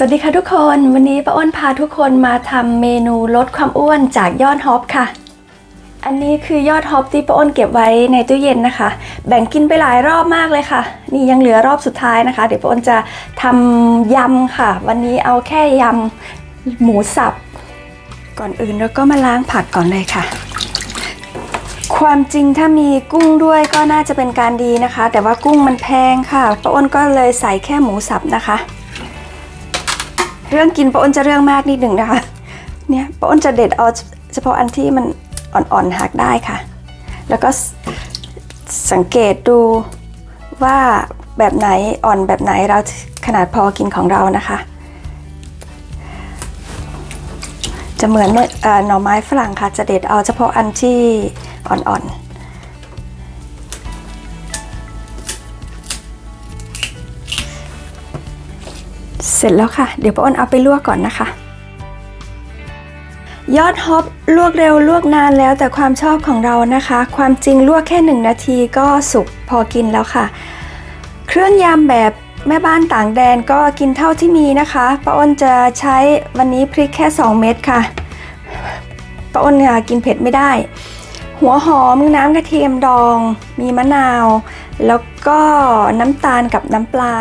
สวัสดีค่ะทุกคนวันนี้ป้าอ้นพาทุกคนมาทำเมนูลดความอ้วนจากยอดฮอปค่ะ อันนี้คือยอดฮอปที่ป้าอ้นเก็บไว้ในตู้เย็นนะคะ แบ่งกินไปหลายรอบมากเลยค่ะ นี่ยังเหลือรอบสุดท้ายนะคะ เดี๋ยวป้าอ้นจะทำยำค่ะ วันนี้เอาแค่ยำหมูสับ ก่อนอื่นเราก็มาล้างผักก่อนเลยค่ะ ความจริงถ้ามีกุ้งด้วยก็น่าจะเป็นการดีนะคะ แต่ว่ากุ้งมันแพงค่ะป้าอ้นก็เลยใส่แค่หมูสับนะคะ เรื่องกินป้าอ้นจะเรื่องมากนิดหนึ่งนะคะ เนี่ยป้าอ้นจะเด็ดเอาเฉพาะอันที่มันอ่อนๆหักได้ค่ะ แล้วก็สังเกตดูว่าแบบไหนอ่อนแบบไหนเราขนาดพอกินของเรานะคะ จะเหมือนเอ่อหน่อไม้ฝรั่งค่ะ จะเด็ดเอาเฉพาะอันที่อ่อนๆ เสร็จแล้วค่ะ เดี๋ยวป้าอ้นเอาไปลวกก่อนนะคะ ยอดฮอปลวกเร็วลวกนานแล้วแต่ความชอบของเรานะคะ ความจริงลวกแค่หนึ่งนาทีก็สุกพอกินแล้วค่ะ เครื่องยำแบบแม่บ้านต่างแดนก็กินเท่าที่มีนะคะป้าอ้นจะใช้วันนี้พริกแค่ 2 เม็ดค่ะป้าอ้นกินเผ็ดไม่ได้ หัวหอมน้ำกระเทียมดอง มีมะนาว แล้วก็น้ำตาลกับน้ำปลา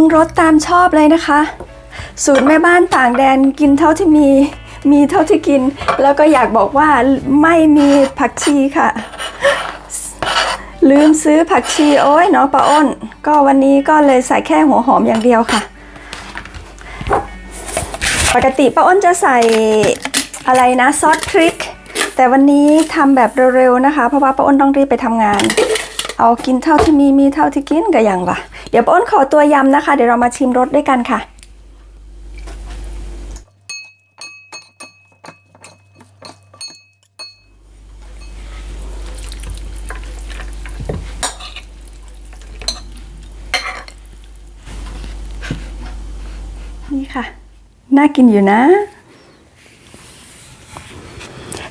งรสตามชอบเลยนะคะ สูตรแม่บ้านต่างแดนกินเท่าที่มี มีเท่าที่กิน แล้วก็อยากบอกว่าไม่มีผักชีค่ะ ลืมซื้อผักชีโอ้ยเนาะป้าอ้น ก็วันนี้ก็เลยใส่แค่หัวหอมอย่างเดียวค่ะ ปกติป้าอ้นจะใส่อะไรนะซอสพริก แต่วันนี้ทำแบบเร็วๆนะคะ เพราะว่าป้าอ้นต้องรีบไปทำงาน เอากินเท่าที่มีมีเท่าที่กินก็ยังวะเดี๋ยวป้าอ้นขอตัวยำนะคะ เดี๋ยวเรามาชิมรสด้วยกันค่ะ นี่ค่ะ น่ากินอยู่นะ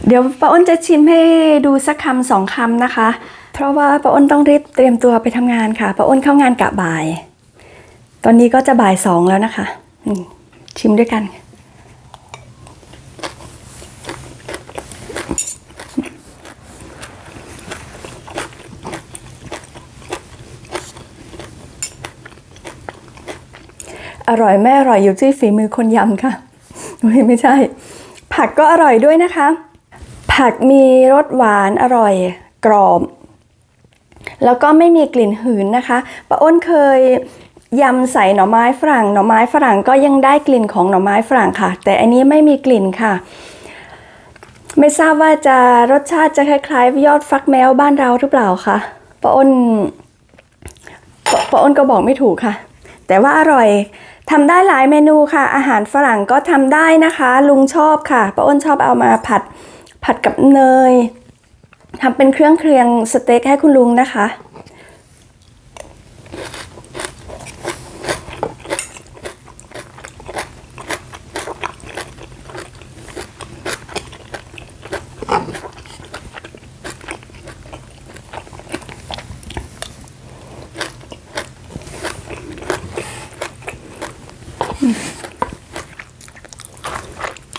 เดี๋ยวป้าอ้นจะชิมให้ดูสักคำสองคำนะคะ เพราะว่าป้าอ้นต้องรีบเตรียมตัวไปทำงานค่ะป้าอ้นเข้างานกะบ่าย ตอนนี้ก็จะบ่ายสองแล้วนะคะชิมด้วยกัน อร่อยไม่อร่อยอยู่ที่ฝีมือคนยำค่ะไม่ใช่ ผักก็อร่อยด้วยนะคะ ผักมีรสหวานอร่อยกรอบ แล้วก็ไม่มีกลิ่นหืนนะคะป้าอ้นเคยยำใส่หน่อไม้ฝรั่ง หน่อไม้ฝรั่งก็ยังได้กลิ่นของหน่อไม้ฝรั่งค่ะ แต่อันนี้ไม่มีกลิ่นค่ะ ไม่ทราบว่าจะรสชาติจะคล้ายๆ ยอดฟักแมวบ้านเราหรือเปล่าคะป้าอ้นป้าป้าอ้นก็บอกไม่ถูกค่ะ แต่ว่าอร่อยทำได้หลายเมนูค่ะ อาหารฝรั่งก็ทำได้นะคะ ลุงชอบค่ะป้าอ้นชอบเอามาผัดผัดกับเนย ทำเป็นเครื่องเคียงสเต็กให้คุณลุงนะคะ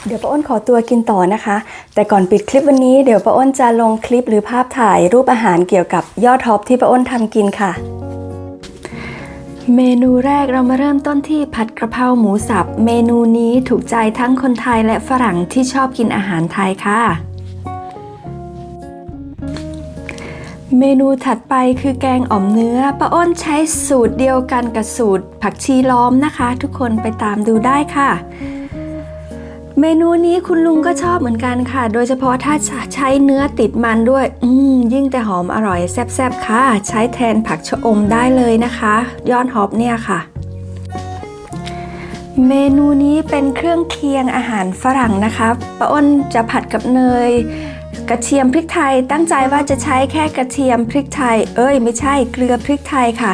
เดี๋ยวป้าอ้นขอตัวกินต่อนะคะ แต่ก่อนปิดคลิปวันนี้เดี๋ยวป้าอ้นจะลงคลิปหรือภาพถ่ายรูปอาหารเกี่ยวกับยอดท็อปที่ป้าอ้นทำกินค่ะ เมนูแรกเรามาเริ่มต้นที่ผัดกระเพราหมูสับ เมนูนี้ถูกใจทั้งคนไทยและฝรั่งที่ชอบกินอาหารไทยค่ะ เมนูถัดไปคือแกงอ่อมเนื้อป้าอ้นใช้สูตรเดียวกันกับสูตร ผักชีล้อมนะคะ ทุกคนไปตามดูได้ค่ะ เมนูนี้คุณลุงก็ชอบเหมือนกันค่ะ โดยเฉพาะถ้าใช้เนื้อติดมันด้วย อืมยิ่งแต่หอมอร่อยแซ่บๆค่ะ ใช้แทนผักชะอมได้เลยนะคะ ยอดฮอปเนี่ยค่ะ เมนูนี้เป็นเครื่องเคียงอาหารฝรั่งนะคะป้าอ้นจะผัดกับเนย กระเทียมพริกไทย ตั้งใจว่าจะใช้แค่กระเทียมพริกไทย เอ้ย ไม่ใช่เกลือพริกไทยค่ะ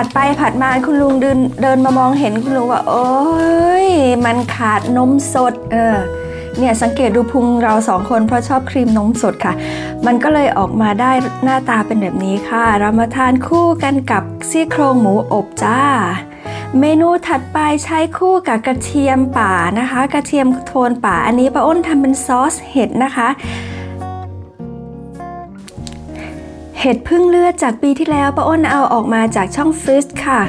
ผัดไปผัดมาคุณลุงเดินเดินมามองเห็นคุณลุงว่า โอ้ยมันขาดนมสด เออเนี่ยสังเกตดูพุงเราสองคนเพราะชอบครีมนมสดค่ะ มันก็เลยออกมาได้หน้าตาเป็นแบบนี้ค่ะ เรามาทานคู่กันกับซี่โครงหมูอบจ้า เมนูถัดไปใช้คู่กับกระเทียมป่านะคะ กระเทียมโทนป่าอันนี้ป้าอ้นทำเป็นซอสเห็ดนะคะ เห็ดพึ่งเลือดจากปีที่แล้วป้าอ้นเอาออกมาจากช่องฟรีซค่ะ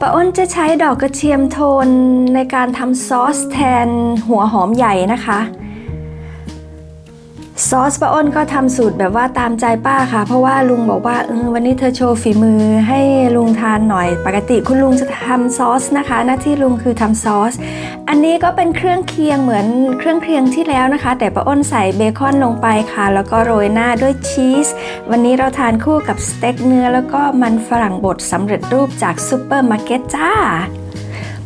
ป้าอ้นจะใช้ดอกกระเทียมโทนในการทำซอสแทนหัวหอมใหญ่นะคะ ซอสป้าอ้นก็ทำสูตรแบบว่าตามใจป้าค่ะ เพราะว่าลุงบอกว่าเออวันนี้เธอโชว์ฝีมือให้ลุงทานหน่อย ปกติคุณลุงจะทำซอสนะคะ หน้าที่ลุงคือทำซอส อันนี้ก็เป็นเครื่องเคียงเหมือนเครื่องเคียงที่แล้วนะคะ แต่ป้าอ้นใส่เบคอนลงไปค่ะ แล้วก็โรยหน้าด้วยชีส วันนี้เราทานคู่กับสเต็กเนื้อแล้วก็มันฝรั่งบดสำเร็จรูปจากซูเปอร์มาร์เก็ตจ้า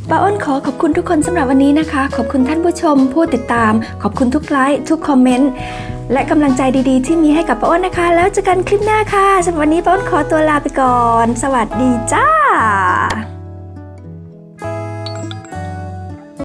ป้าอ้นขอขอบคุณทุกคนสำหรับวันนี้นะคะ ขอบคุณท่านผู้ชมผู้ติดตาม ขอบคุณทุกไลค์ทุกคอมเมนต์และกำลังใจดีๆ ที่มีให้กับป้าอ้นนะคะ แล้วเจอกันคลิปหน้าค่ะสำหรับวันนี้ป้าอ้นขอตัวลาไปก่อน สวัสดีจ้า